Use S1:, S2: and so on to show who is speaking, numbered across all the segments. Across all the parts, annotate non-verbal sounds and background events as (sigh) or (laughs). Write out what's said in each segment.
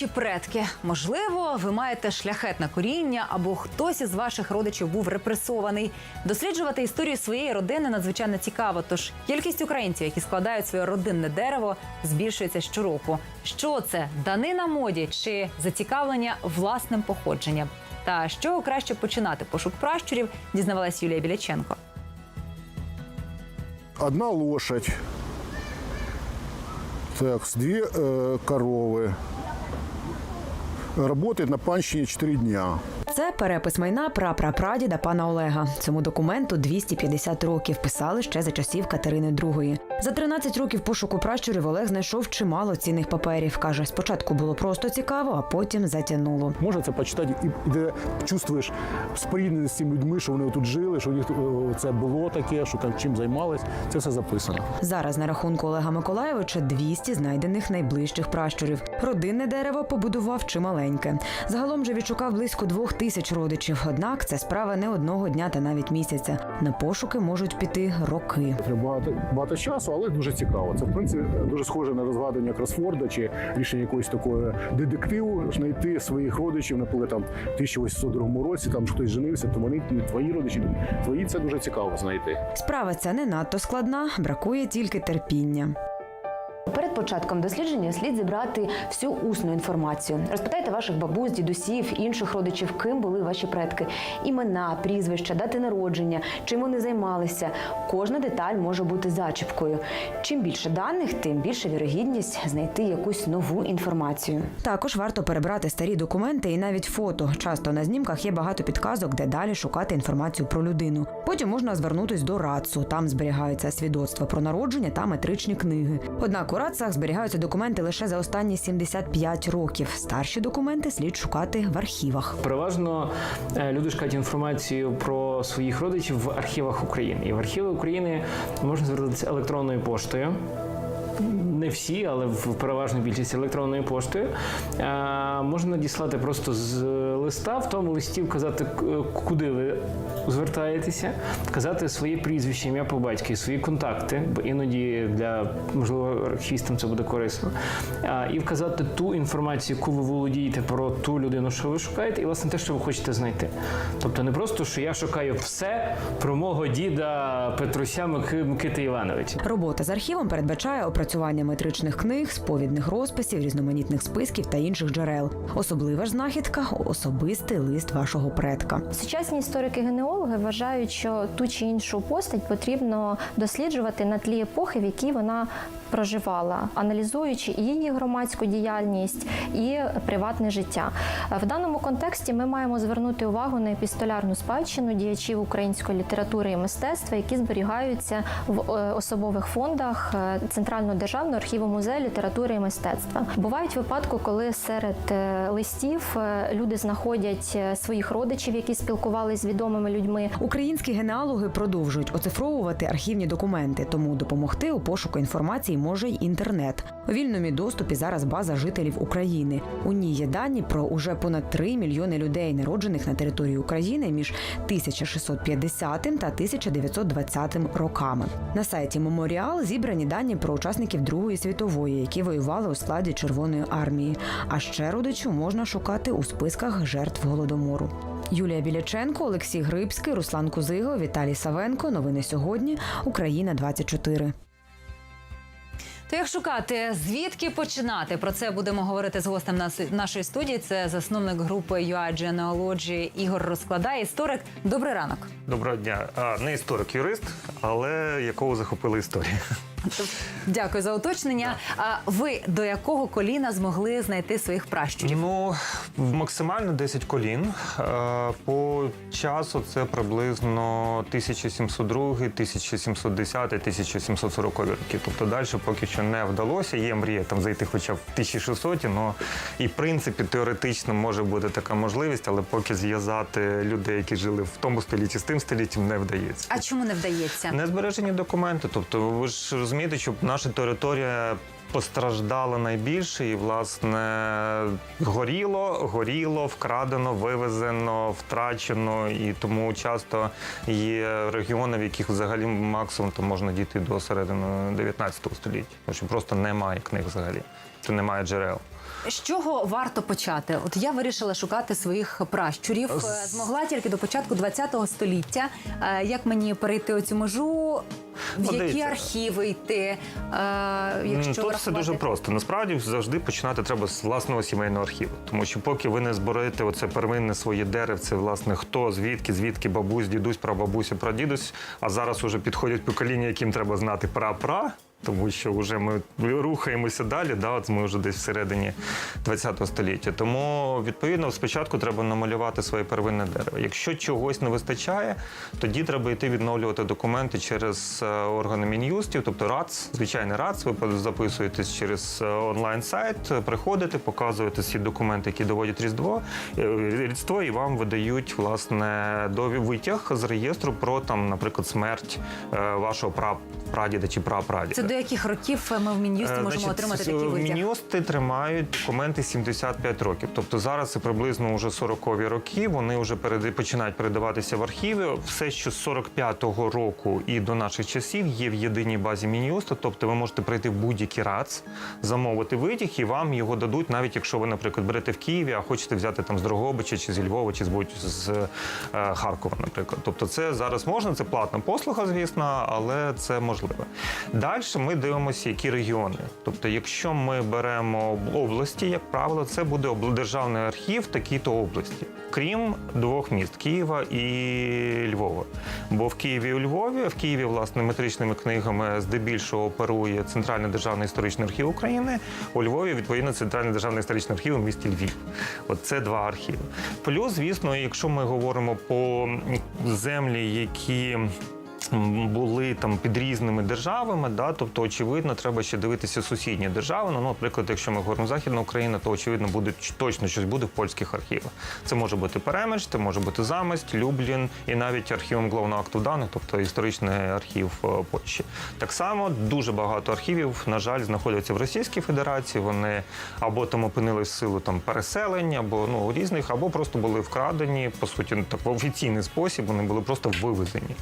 S1: Ваші предки, можливо, ви маєте шляхетне коріння, або хтось із ваших родичів був репресований. Досліджувати історію своєї родини надзвичайно цікаво. Тож кількість українців, які складають своє родинне дерево, збільшується щороку. Що це данина моді чи зацікавлення власним походженням? Та чого краще починати пошук пращурів, дізнавалась Юлія Біляченко.
S2: Одна лошадь. Так, с две э, коровы. Работает на панщине 4 дня.
S3: Це перепис майна прапрапрадіда пана Олега. Цьому документу 250 років писали ще за часів Катерини II. За 13 років пошуку пращурів Олег знайшов чимало цінних паперів. каже, спочатку було просто цікаво, а потім затягнуло.
S2: Можна це почитати, і, де чувствуєш спорідненість з цими людьми, що вони тут жили, що у них е, це було таке, що там чим займались. Це все записано.
S3: Зараз на рахунку Олега Миколаєвича 200 знайдених найближчих пращурів. Родинне дерево побудував чималеньке. Загалом же відшукав близько двох тисяч родичів. Однак це справа не одного дня та навіть місяця. На пошуки можуть піти роки.
S2: Треба багато, багато часу, але дуже цікаво. Це в принципі дуже схоже на розгадування кросфорда чи рішення якогось такого детективу, знайти своїх родичів, наприклад, там в 1802 році, там хтось женився, то вони твої родичі, твої це дуже цікаво знайти.
S3: Справа ця не надто складна, бракує тільки терпіння.
S4: Перед початком дослідження слід зібрати всю усну інформацію. Розпитайте ваших бабусь, дідусів, інших родичів, ким були ваші предки, імена, прізвища, дати народження, чим вони займалися. Кожна деталь може бути зачіпкою. Чим більше даних, тим більша вірогідність знайти якусь нову інформацію.
S3: Також варто перебрати старі документи і навіть фото. Часто на знімках є багато підказок, де далі шукати інформацію про людину. Потім можна звернутись до РАЦУ. Там зберігаються свідоцтва про народження та метричні книги. Однак у зберігаються документи лише за останні 75 років. Старші документи слід шукати в архівах.
S5: Переважно е, люди шукають інформацію про своїх родичів в архівах України. І в архіви України можна звернутися електронною поштою. Не всі, але в переважну більшість електронною поштою. Е, можна надіслати просто з листа, в тому листі вказати, куди ви звертаєтеся, вказати своє прізвище, ім'я по батькові, свої контакти, бо іноді для можливо архівістам це буде корисно. І вказати ту інформацію, яку ви володієте про ту людину, що ви шукаєте, і власне те, що ви хочете знайти. Тобто не просто, що я шукаю все про мого діда Петруся Микити Івановича.
S3: Робота з архівом передбачає опрацювання метричних книг, сповідних розписів, різноманітних списків та інших джерел. Особлива ж знахідка особистий лист вашого предка.
S6: Сучасні історики-генеологи вважають, що ту чи іншу постать потрібно досліджувати на тлі епохи, в якій вона проживала, аналізуючи і її громадську діяльність і приватне життя. В даному контексті ми маємо звернути увагу на епістолярну спадщину діячів української літератури і мистецтва, які зберігаються в е, особових фондах е, Центрального державного архіву музею літератури і мистецтва. Бувають випадки, коли серед е, листів люди знаходять своїх родичів, які спілкувалися з відомими людьми.
S3: Українські генеалоги продовжують оцифровувати архівні документи, тому допомогти у пошуку інформації може й інтернет. У вільному доступі зараз база жителів України. У ній є дані про уже понад 3 мільйони людей, народжених на території України між 1650 та 1920 роками. На сайті Меморіал зібрані дані про учасників Другої світової, які воювали у складі Червоної армії. А ще родичів можна шукати у списках жертв голодомору. Юлія Біляченко, Олексій Грибський, Руслан Кузиго, Віталій Савенко. Новини сьогодні. Україна 24.
S1: То як шукати, звідки починати? Про це будемо говорити з гостем нашої студії. Це засновник групи UI Genealogy Ігор Розкладає, історик. Добрий ранок.
S7: Доброго дня. А, не історик, юрист, але якого захопила історія.
S1: Дякую за уточнення. А ви до якого коліна змогли знайти своїх пращурів?
S7: Ну, максимально 10 колін. Е, По часу це приблизно 1702, 1710, 1740 роки. Тобто далі поки що не вдалося. Є мрія там зайти хоча б в 1600, ну і в принципі теоретично може бути така можливість, але поки зв'язати людей, які жили в тому столітті з тим століттям, не вдається.
S1: А чому не вдається?
S7: Не збережені документи. Тобто, ви ж розумієте, що наша територія постраждала найбільше, і власне горіло, горіло, вкрадено, вивезено, втрачено. І тому часто є регіони, в яких взагалі максимум то можна дійти до середини 19 століття, тому що просто немає книг взагалі, то немає джерел.
S1: З чого варто почати? От я вирішила шукати своїх пращурів. Змогла тільки до початку ХХ століття. Е, Як мені перейти оцю межу? В
S7: Ну,
S1: які
S7: дивіться.
S1: архіви йти? Е, Якщо
S7: Тут все дуже просто. Насправді завжди починати треба з власного сімейного архіву. Тому що поки ви не зберете оце первинне своє деревце, власне, хто, звідки, звідки бабусь, дідусь, прабабуся, прадідусь, а зараз уже підходять покоління, яким треба знати пра-пра. Тому що вже ми рухаємося далі, да, от ми вже десь всередині ХХ століття. Тому відповідно спочатку треба намалювати своє первинне дерево. Якщо чогось не вистачає, тоді треба йти відновлювати документи через е, органи мін'юстів, тобто РАЦ, звичайний РАЦ. Ви записуєтесь через е, онлайн-сайт, приходите, показуєте всі документи, які доводять різдво, е, різдво, і вам видають власне дові витяг з реєстру про там, наприклад, смерть вашого пра- прадіда чи прапрадіда.
S1: До яких років ми в мін'юсті
S7: Е,
S1: можемо
S7: значить,
S1: отримати такий витяг?
S7: Мін'юсти тримають документи 75 років. Тобто зараз це приблизно вже 40-ві роки. Вони вже переда- починають передаватися в архіви. Все, що з 45-го року і до наших часів є в єдиній базі Мін'юсту. Тобто ви можете прийти в будь-який РАЦ, замовити витяг, і вам його дадуть, навіть якщо ви, наприклад, берете в Києві, а хочете взяти там з Дрогобича чи зі Львова, чи з будь з е, Харкова, наприклад. Тобто, це зараз можна, це платна послуга, звісно, але це можливо. Далі ми дивимося, які регіони. Тобто, якщо ми беремо області, як правило, це буде державний архів такій-то області, крім двох міст Києва і Львова. Бо в Києві і у Львові, в Києві, власне, метричними книгами здебільшого оперує Центральний державний історичний архів України. У Львові, відповідно, Центральний державний історичний архів у місті Львів. От це два архіви. Плюс, звісно, якщо ми говоримо по землі, які були там під різними державами, да, тобто, очевидно, треба ще дивитися сусідні держави. Ну, наприклад, якщо ми говоримо Західна Україна, то очевидно буде точно щось буде в польських архівах. Це може бути Перемиш, це може бути Заместь, Люблін і навіть архівом головного акту даних, тобто історичний архів е, Польщі. Так само дуже багато архівів, на жаль, знаходяться в Російській Федерації. Вони або там опинились в силу там переселень, або ну різних, або просто були вкрадені. По суті, ну, так в офіційний спосіб вони були просто вивезені.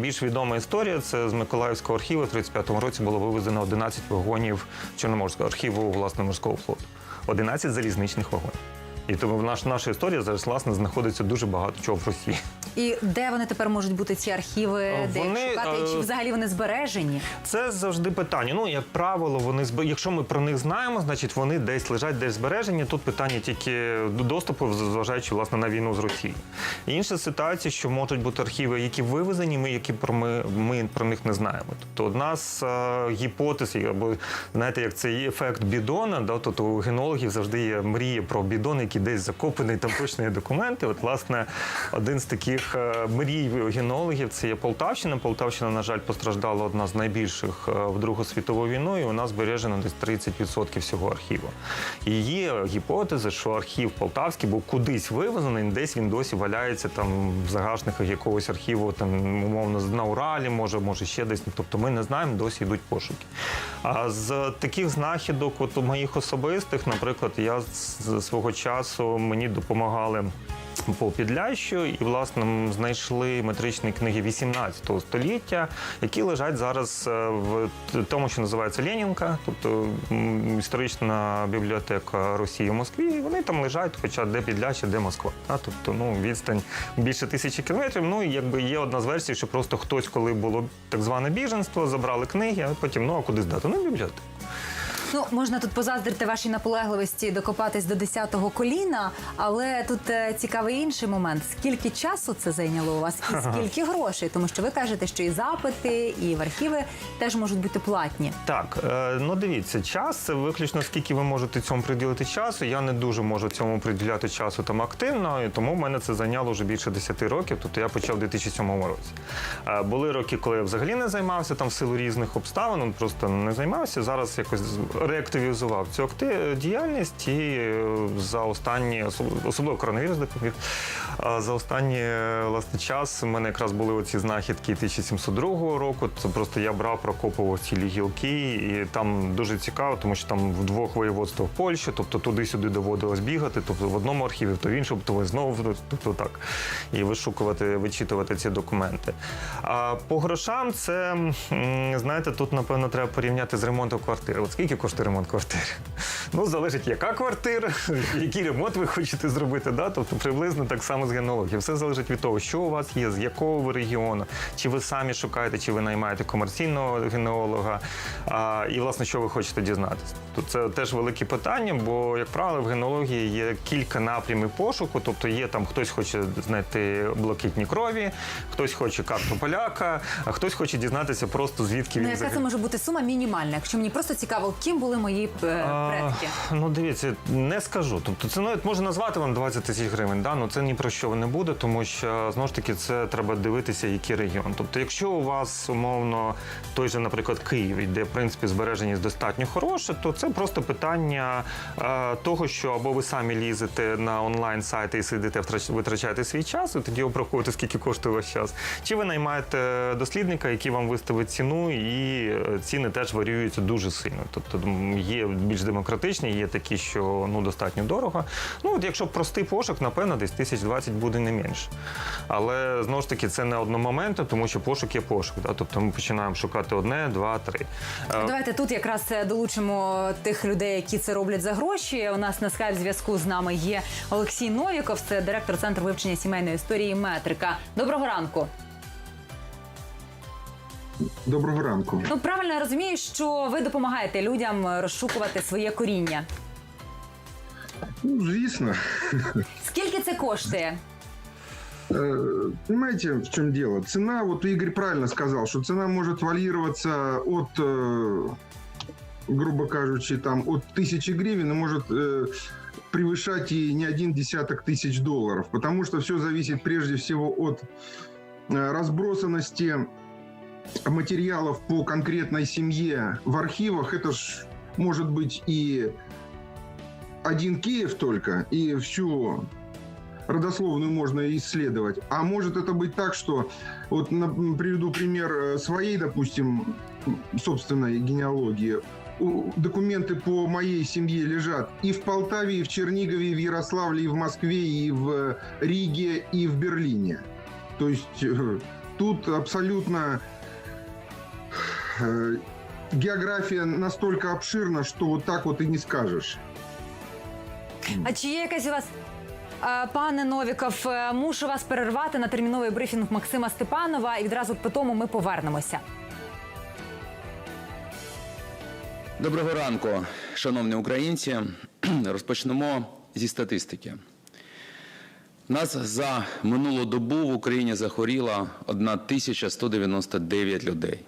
S7: Найбільш відома історія це з Миколаївського архіву. В 35-му році було вивезено 11 вагонів Чорноморського архіву власне морського флоту. 11 залізничних вагонів. І тому наш, наша історія зараз власне знаходиться дуже багато чого в Росії.
S1: І де вони тепер можуть бути ці архіви, де їх шукати, чи
S7: е,
S1: взагалі вони збережені?
S7: Це завжди питання. Ну, як правило, вони якщо ми про них знаємо, значить вони десь лежать, десь збережені. Тут питання тільки до доступу, зважаючи власне на війну з Росією. Інша ситуація, що можуть бути архіви, які вивезені, ми які про ми, ми про них не знаємо. Тобто, одна з е, гіпотез, або знаєте, як це ефект бідона, да, тобто у генологів завжди є мрія про бідон, який десь закопаний, там точно є документи. От, власне, один з таких е, мрій генологів це є Полтавщина. Полтавщина, на жаль, постраждала одна з найбільших е, в Другу світову війну, і у нас збережено десь 30% всього архіву. І є гіпотези, що архів полтавський був кудись вивезений, десь він досі валяється там в загашниках якогось архіву, там умовно на Уралі, може, може ще десь. Тобто ми не знаємо, досі йдуть пошуки. А з таких знахідок, от у моїх особистих, наприклад, я з свого часу мені допомагали. По Підлящу і власне знайшли метричні книги 18 століття, які лежать зараз е, в тому, що називається Ленінка, тобто історична бібліотека Росії в Москві. І вони там лежать, хоча де Підляща, де Москва. Та? Тобто, ну відстань більше тисячі кілометрів. Ну якби є одна з версій, що просто хтось, коли було так зване біженство, забрали книги, а потім ну а куди здати? Ну, бібліотеку.
S1: Ну, можна тут позаздрити вашій наполегливості докопатись до 10-го коліна, але тут е, цікавий інший момент. Скільки часу це зайняло у вас і скільки грошей? Тому що ви кажете, що і запити, і в архіви теж можуть бути платні.
S7: Так, е, ну дивіться, час це виключно скільки ви можете цьому приділити часу. Я не дуже можу цьому приділяти часу там активно, і тому в мене це зайняло вже більше 10 років. Тобто я почав у 2007 році. Е, Були роки, коли я взагалі не займався там в силу різних обставин, просто не займався. Зараз якось реактивізував цю діяльність і е, за останні, особливо коронавірус допоміг. За останній е, власне час в мене якраз були оці знахідки 1702 року. Це просто я брав, прокопував цілі гілки, і там дуже цікаво, тому що там в двох воєводствах Польщі, тобто туди-сюди доводилось бігати, тобто в одному архіві, то в іншому, то знову, тобто так. І вишукувати, вичитувати ці документи. А по грошам це, знаєте, тут напевно треба порівняти з ремонтом квартири. От скільки коштує ремонт квартири? Ну, залежить, яка квартира, (laughs) який ремонт ви хочете зробити. Да? Тобто приблизно так само з генеалогією. Все залежить від того, що у вас є, з якого ви регіону, чи ви самі шукаєте, чи ви наймаєте комерційного генеолога, а, і власне, що ви хочете дізнатися. Тут це теж велике питання, бо, як правило, в генеалогії є кілька напрямів пошуку. Тобто є там хтось хоче знайти блакитні крові, хтось хоче карту поляка, а хтось хоче дізнатися просто звідки
S1: Ну,
S7: він
S1: яка
S7: взагалі.
S1: це може бути сума мінімальна, якщо мені просто цікаво, ким були мої е, предки?
S7: А, Ну, дивіться, не скажу. Тобто це навіть може назвати вам 20 тисяч гривень. Да? Ну це ні про що не буде, тому що знову ж таки це треба дивитися, який регіон. Тобто, якщо у вас умовно той же, наприклад, Київ, де в принципі збереженість достатньо хороша, то це просто питання е, того, що або ви самі лізете на онлайн сайти і сидите, витрачаєте свій час, і тоді обраховуєте, скільки коштує ваш час. Чи ви наймаєте дослідника, який вам виставить ціну, і е, ціни теж варіюються дуже сильно. Тобто є більш демократичні, є такі, що ну достатньо дорого. Ну от якщо простий пошук, напевно, десь тисяч двадцять буде не менше. Але знову ж таки це не одномоментно, тому що пошук є пошук. Да? Тобто ми починаємо шукати одне, два, три.
S1: Давайте тут якраз е, долучимо тих людей, які це роблять за гроші. У нас на скайп зв'язку з нами є Олексій Новіков, це директор центру вивчення сімейної історії Метрика. Доброго ранку.
S8: Доброго ранку.
S1: Ну правильно я розумію, що ви допомагаєте людям е, розшукувати своє коріння.
S8: Ну, звісно.
S1: Скільки це коштує?
S8: Э, Понимаете, в чем дело? Цена, вот Игорь правильно сказал, что цена может варьироваться от, э, грубо кажучи, там, от тысячи гривен и может э, превышать и не один десяток тысяч долларов, потому что все зависит прежде всего от э, разбросанности материалов по конкретной семье в архивах. Это ж может быть и один Киев только, и всю родословную можно исследовать. А может это быть так, что вот на- приведу пример э, своей, допустим, собственной генеалогии. Документы по моей семье лежат и в Полтаве, и в Чернигове, и в Ярославле, и в Москве, и в Риге, и в Берлине. То есть э, тут абсолютно э, география настолько обширна, что вот так вот и не скажешь.
S1: А чи є якась у вас. Пане Новіков, е, мушу вас перервати на терміновий брифінг Максима Степанова, і відразу по тому ми повернемося.
S9: Доброго ранку, шановні українці. (clears throat) Розпочнемо зі статистики. Нас за минулу добу в Україні захворіло 1199 людей.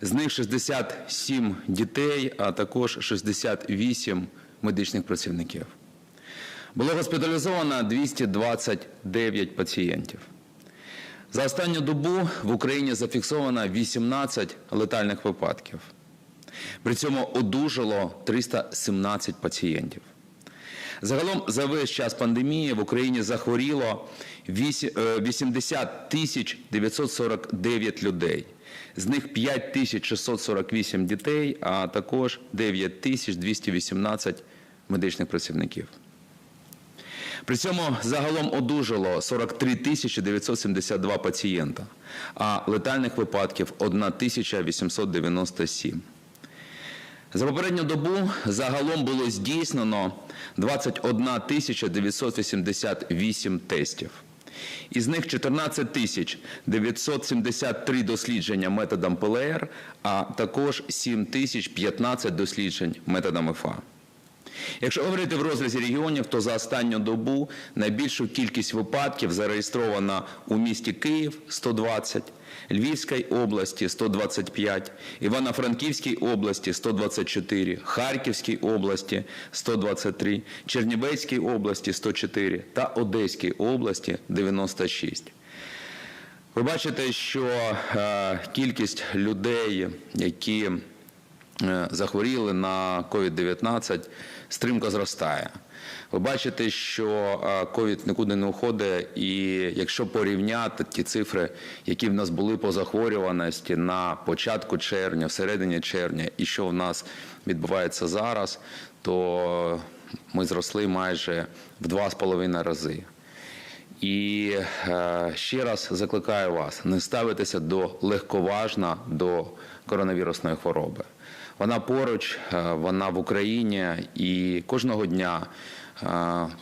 S9: З них 67 дітей, а також 68 медичних працівників. Було госпіталізовано 229 пацієнтів. За останню добу в Україні зафіксовано 18 летальних випадків. При цьому одужало 317 пацієнтів. Загалом за весь час пандемії в Україні захворіло вісі- е, 80 тисяч 949 людей. З них 5 тисяч 648 дітей, а також 9 тисяч 218 медичних працівників. При цьому загалом одужало 43 тисячі 972 пацієнта, а летальних випадків 1897. За попередню добу загалом було здійснено 21 тисяча 988 тестів. Із них 14 тисяч 973 дослідження методом ПЛР, а також 7 тисяч 15 досліджень методом ФА. Якщо говорити в розрізі регіонів, то за останню добу найбільшу кількість випадків зареєстровано у місті Київ 120, Львівській області 125, Івано-Франківській області 124, Харківській області 123, Чернівецькій області 104 та Одеській області 96. Ви бачите, що е, кількість людей, які е, захворіли на COVID-19, стрімко зростає. Ви бачите, що е, COVID нікуди не уходить, і якщо порівняти ті цифри, які в нас були по захворюваності на початку червня, всередині червня, і що в нас відбувається зараз, то ми зросли майже в два з половиною рази. І е, ще раз закликаю вас не ставитися до легковажно до коронавірусної хвороби. Вона поруч, е, вона в Україні, і кожного дня е,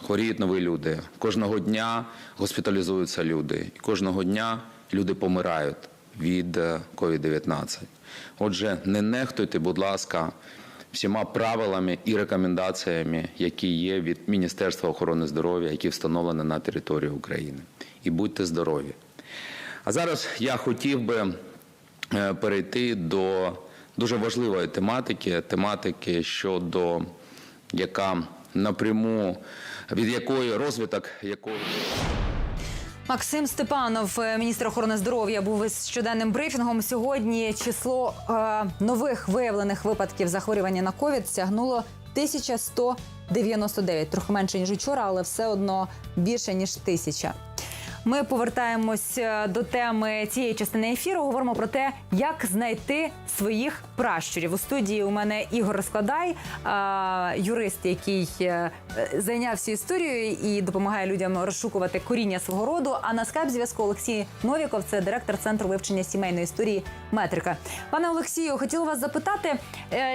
S9: хворіють нові люди. Кожного дня госпіталізуються люди. І кожного дня люди помирають від е, COVID-19. Отже, не нехтуйте, будь ласка, всіма правилами і рекомендаціями, які є від Міністерства охорони здоров'я, які встановлені на території України. І будьте здорові. А зараз я хотів би перейти до дуже важливої тематики, тематики щодо яка напряму від якої розвиток якої.
S1: Максим Степанов, е, міністр охорони здоров'я, був із щоденним брифінгом. Сьогодні число е, нових виявлених випадків захворювання на ковід сягнуло 1199. Трохи менше ніж учора, але все одно більше ніж тисяча. Ми повертаємось е, до теми цієї частини ефіру. Говоримо про те, як знайти своїх пращурів. У студії у мене Ігор Складай, е, юрист, який е, зайнявся історією і допомагає людям розшукувати коріння свого роду. А на скайп зв'язку Олексій Новіков, це директор центру вивчення сімейної історії Метрика. Пане Олексію, хотіла вас запитати,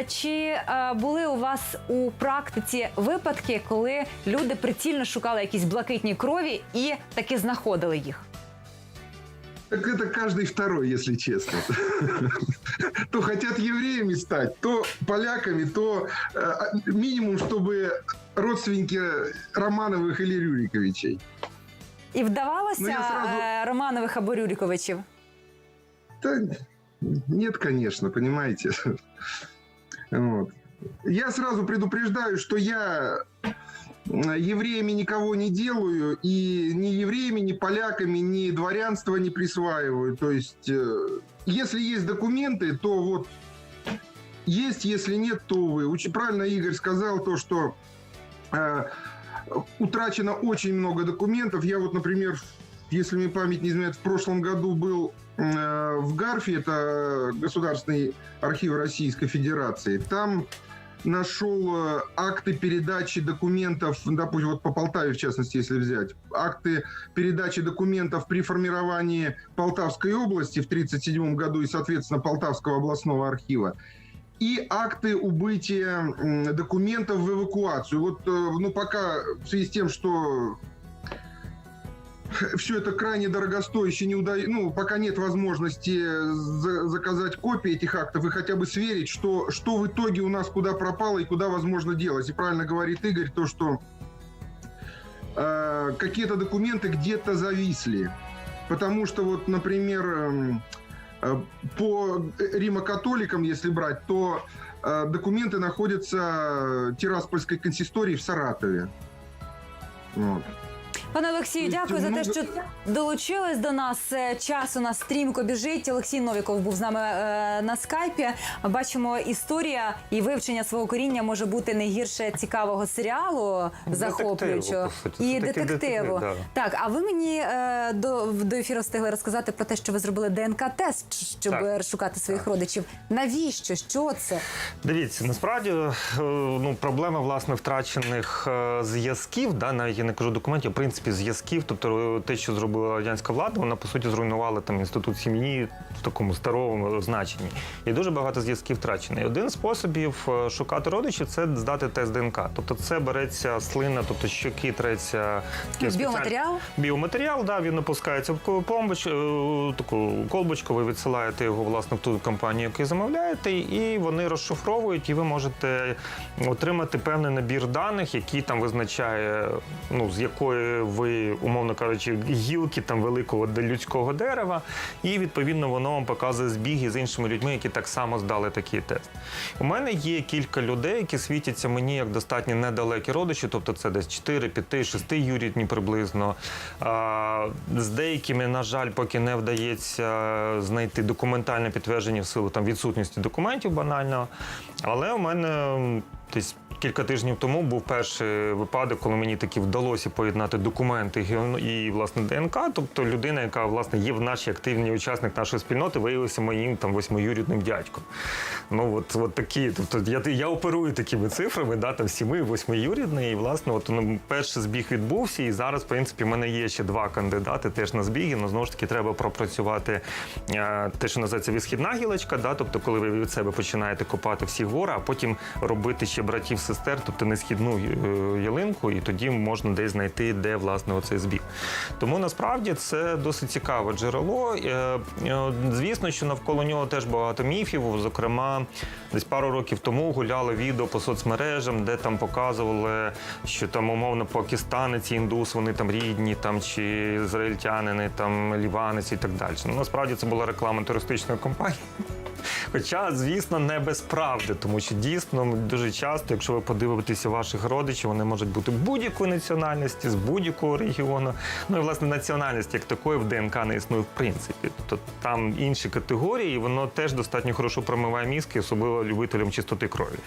S1: чи були у вас у практиці випадки, коли люди прицільно шукали якісь блакитні крові і таки знаходили їх?
S8: Так это каждый второй, если честно. (laughs) То хотят евреями стать, то поляками, то э, минимум, чтобы родственники Романовых или Рюриковичей.
S1: І вдавалося
S8: Ну, я сразу-
S1: е, Романових або Рюриковичів?
S8: Да нет, конечно, понимаете. (laughs) Вот. Я сразу предупреждаю, что я э, евреями никого не делаю, и ни евреями, ни поляками, ни дворянство не присваиваю. То есть, э, если есть документы, то вот есть, если нет, то увы. Очень правильно Игорь сказал то, что э, утрачено очень много документов. Я вот, например, если мне память не изменяет, в прошлом году был э, в Гарфе, это Государственный архив Российской Федерации. Там нашел э, акты передачи документов, допустим, вот по Полтаве, в частности, если взять, акты передачи документов при формировании Полтавской области в 1937 году и, соответственно, Полтавского областного архива и акты убытия документов в эвакуацию. Вот, э, ну, пока в связи с тем, что все это крайне дорогостояще, не уда... ну, пока нет возможности за- заказать копии этих актов и хотя бы сверить, что, что в итоге у нас куда пропало и куда возможно делать. И правильно говорит Игорь, то, что э, какие-то документы где-то зависли. Потому что вот, например, эм, э, по римокатоликам, если брать, то э, документы находятся Тираспольской консистории в Саратове. Вот.
S1: Пане Олексію, дякую за те, що долучились до нас. Е, Час у нас стрімко біжить. Олексій Новіков був з нами е, на скайпі. Бачимо, історія і вивчення свого коріння може бути не гірше цікавого серіалу, захоплюючого і детективу. Так, а ви мені е, до, до ефіру встигли розказати про те, що ви зробили ДНК-тест, щоб е, своїх родичів. Навіщо? Що це?
S7: Дивіться, насправді ну, проблема власне втрачених зв'язків, да, навіть я не кажу документів, в принципі, зв'язків. Тобто е, те, що зробила радянська влада, вона по суті зруйнувала там інститут сім'ї в такому старому значенні. І дуже багато зв'язків втрачено. І один з способів е, шукати родичів це здати тест ДНК. Тобто це береться слина, тобто щоки треться
S1: Біоматеріал?
S7: Біоматеріал, да, він опускається в помбоч, е, таку колбочку, ви відсилаєте його власне в ту компанію, яку замовляєте, і вони розшифровують, і ви можете отримати певний набір даних, який там визначає, ну, з якої ви, умовно кажучи, гілки там великого людського дерева, і відповідно воно вам показує збіги з іншими людьми, які так само здали такий тест. У мене є кілька людей, які світяться мені як достатньо недалекі родичі, тобто це десь 4, 5, 6 юрідні приблизно. З деякими, на жаль, поки не вдається знайти документальне підтвердження в силу там відсутності документів банально. Але у мене десь кілька тижнів тому був перший випадок, коли мені таки вдалося поєднати документи і власне ДНК. Тобто людина, яка власне є в нашій активній учасник нашої спільноти, виявилася моїм там восьмиюрідним дядьком. Ну от, от такі. Тобто я, я оперую такими цифрами, да, там сіми, восьмиюрідний. І власне, от ну, перший збіг відбувся, і зараз, в принципі, в мене є ще два кандидати теж на збіги. Ну знову ж таки, треба пропрацювати е, те, що називається відсхідна гілочка, да, тобто, коли ви від себе починаєте копати всі гори, а потім робити ще братів сестер, тобто не східну е, ялинку, і тоді можна десь знайти, де власне оцей збіг. Тому насправді це досить цікаве джерело. Е, е, Звісно, що навколо нього теж багато міфів. Зокрема, десь пару років тому гуляли відео по соцмережам, де там показували, що там умовно пакистанець, індус, вони там рідні, там чи ізраїльтянини, там ліванець і так далі. Ну насправді це була реклама туристичної компанії. Хоча, звісно, не без правди, тому що дійсно дуже часто, якщо ви подивитеся ваших родичів, вони можуть бути будь-якої національності, з будь-якого регіону. Ну і власне національність як такої в ДНК не існує в принципі. Тобто там інші категорії, і воно теж достатньо хорошо промиває мізки, особливо любителям чистоти крові.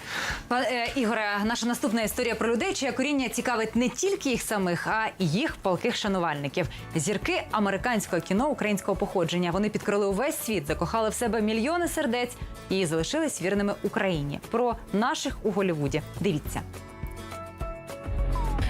S1: Пане е, Ігоре, наша наступна історія про людей, чиє коріння цікавить не тільки їх самих, а й їх палких шанувальників. Зірки американського кіно українського походження. Вони підкрили увесь світ, закохали в себе мільйони сердець і залишились вірними Україні. Про наших у Голлівуді. Дивіться.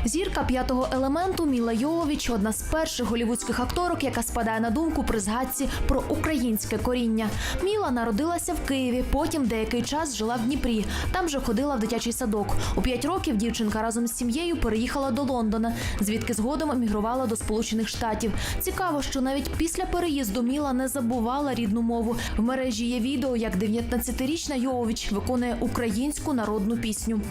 S10: Зірка п'ятого елементу Міла Йовович одна з перших голівудських акторок, яка спадає на думку при згадці про українське коріння. Міла народилася в Києві, потім деякий час жила в Дніпрі. Там же ходила в дитячий садок. У п'ять років дівчинка разом з сім'єю переїхала до Лондона, звідки згодом емігрувала до Сполучених Штатів. Цікаво, що навіть після переїзду Міла не забувала рідну мову. В мережі є відео, як 19-річна Йовович виконує українську народну пісню.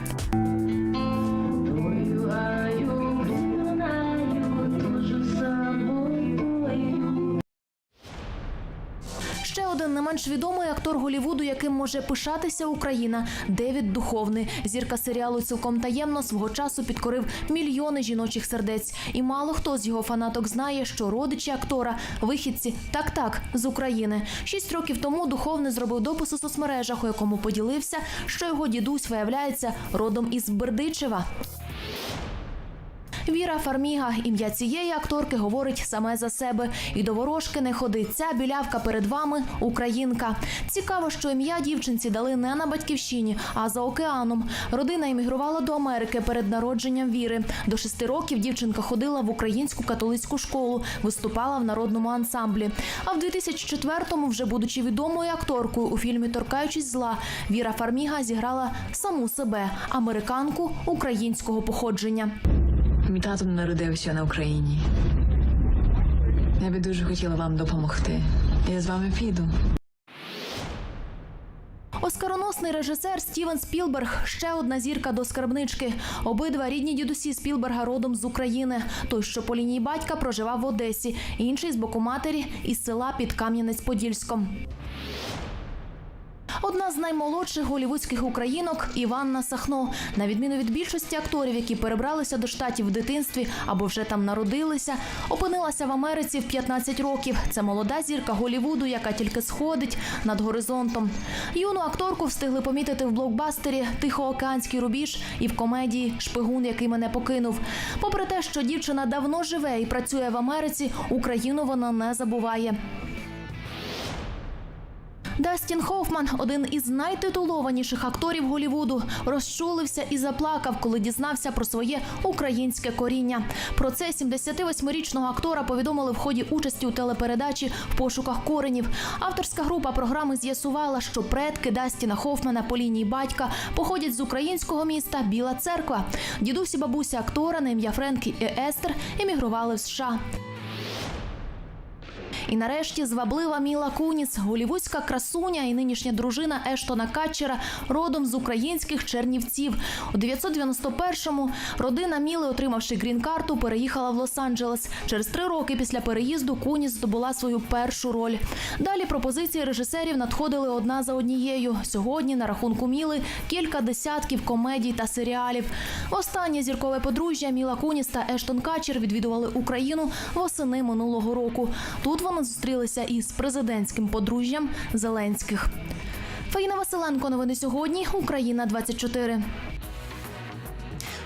S10: Менш відомий актор Голівуду, яким може пишатися Україна, Девід Духовний. Зірка серіалу цілком таємно свого часу підкорив мільйони жіночих сердець. І мало хто з його фанаток знає, що родичі актора, вихідці так так з України. Шість років тому духовний зробив допис у соцмережах, у якому поділився, що його дідусь виявляється родом із Бердичева. Віра Фарміга, ім'я цієї акторки говорить саме за себе. І до ворожки не ходить. Ця білявка перед вами українка. Цікаво, що ім'я дівчинці дали не на батьківщині, а за океаном. Родина емігрувала до Америки перед народженням віри. До шести років дівчинка ходила в українську католицьку школу, виступала в народному ансамблі. А в 2004-му, вже будучи відомою акторкою у фільмі Торкаючись зла, Віра Фарміга зіграла саму себе американку українського походження.
S11: Мій тато народився на Україні. Я би дуже хотіла вам допомогти. Я з вами піду.
S10: Оскароносний режисер Стівен Спілберг ще одна зірка до скарбнички. Обидва рідні дідусі Спілберга родом з України. Той, що по лінії батька проживав в Одесі, інший з боку матері із села під Кам'янець-Подільськом. Одна з наймолодших голівудських українок Іванна Сахно. На відміну від більшості акторів, які перебралися до штатів в дитинстві або вже там народилися, опинилася в Америці в 15 років. Це молода зірка Голівуду, яка тільки сходить над горизонтом. Юну акторку встигли помітити в блокбастері Тихоокеанський рубіж і в комедії Шпигун, який мене покинув. Попри те, що дівчина давно живе і працює в Америці, Україну вона не забуває. Дастін Хофман, один із найтитулованіших акторів Голівуду, розчулився і заплакав, коли дізнався про своє українське коріння. Про це 78-річного актора повідомили в ході участі у телепередачі в пошуках коренів. Авторська група програми з'ясувала, що предки Дастіна Хофмана по лінії батька походять з українського міста Біла Церква. Дідусі бабуся актора на ім'я Френкі і Естер емігрували в США. І нарешті зваблива Міла Куніс, голівудська красуня і нинішня дружина Ештона Катчера, родом з українських Чернівців. У 991-му родина Міли, отримавши грін-карту, переїхала в Лос-Анджелес. Через три роки після переїзду Куніс здобула свою першу роль. Далі пропозиції режисерів надходили одна за однією. Сьогодні на рахунку Міли кілька десятків комедій та серіалів. Останнє зіркове подружжя Міла Куніс та Ештон Катчер відвідували Україну восени минулого року. Тут вони зустрілися із президентським подружжям Зеленських. Фаїна Василенко. Новини сьогодні. Україна 24.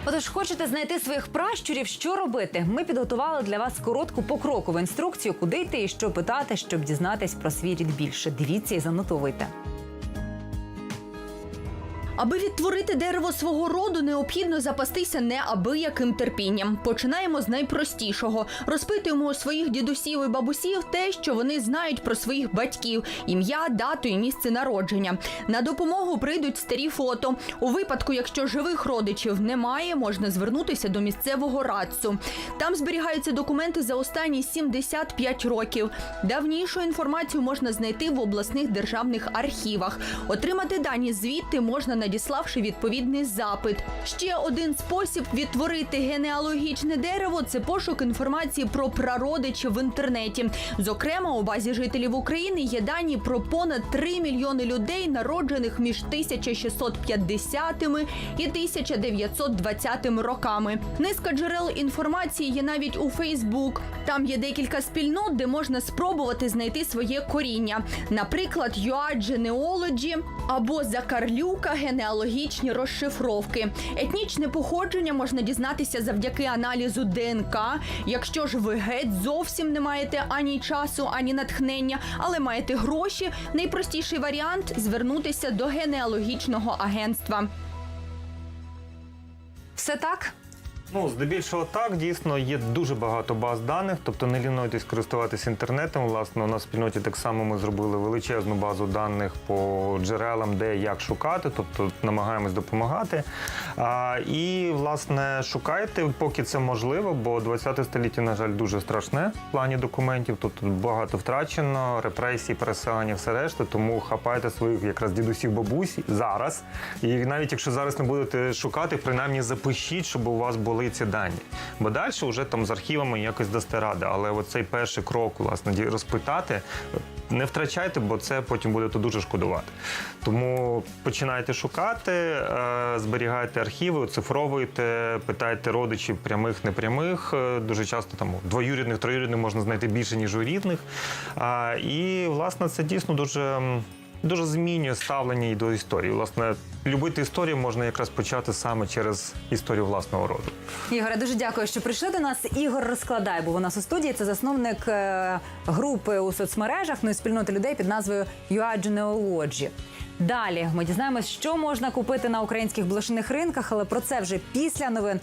S1: Отож, хочете знайти своїх пращурів, що робити? Ми підготували для вас коротку покрокову інструкцію, куди йти і що питати, щоб дізнатись про свій рід більше. Дивіться і занотовуйте.
S12: Аби відтворити дерево свого роду, необхідно запастися неабияким терпінням. Починаємо з найпростішого. Розпитуємо у своїх дідусів і бабусів те, що вони знають про своїх батьків: ім'я, дату і місце народження. На допомогу прийдуть старі фото. У випадку, якщо живих родичів немає, можна звернутися до місцевого радцу. Там зберігаються документи за останні 75 років. Давнішу інформацію можна знайти в обласних державних архівах. Отримати дані звідти можна надіславши відповідний запит. Ще один спосіб відтворити генеалогічне дерево це пошук інформації про прародичів в інтернеті. Зокрема, у базі жителів України є дані про понад 3 мільйони людей, народжених між 1650 і 1920 роками. Низка джерел інформації є навіть у Фейсбук. Там є декілька спільнот, де можна спробувати знайти своє коріння. Наприклад, UA Genealogy або Закарлюка генеалогічні розшифровки. Етнічне походження можна дізнатися завдяки аналізу ДНК. Якщо ж ви геть зовсім не маєте ані часу, ані натхнення, але маєте гроші, найпростіший варіант звернутися до генеалогічного агентства.
S1: Все так?
S7: Ну, здебільшого так, дійсно, є дуже багато баз даних, тобто не лінуйтесь користуватися інтернетом. Власне, у нас в спільноті так само ми зробили величезну базу даних по джерелам, де як шукати, тобто намагаємось допомагати. А, і, власне, шукайте, поки це можливо, бо 20 століття, на жаль, дуже страшне в плані документів. Тут багато втрачено, репресії, переселення, все решта. Тому хапайте своїх якраз дідусів, бабусі зараз. І навіть якщо зараз не будете шукати, принаймні запишіть, щоб у вас були ці дані. Бо далі вже там з архівами якось дасте ради. Але оцей перший крок, власне, розпитати, не втрачайте, бо це потім будете дуже шкодувати. Тому починайте шукати, е, зберігайте архіви, оцифровуйте, питайте родичів прямих, непрямих. Е, Дуже часто там двоюрідних, троюрідних можна знайти більше, ніж у рідних. І, власне, це дійсно дуже. Дуже змінює ставлення і до історії. Власне, любити історію можна якраз почати саме через історію власного роду.
S1: Ігоре, дуже дякую, що прийшли до нас. Ігор розкладай, був у нас у студії. Це засновник е, групи у соцмережах, ну і спільноти людей під назвою Genealogy. Далі ми дізнаємось, що можна купити на українських блошиних ринках, але про це вже після новин.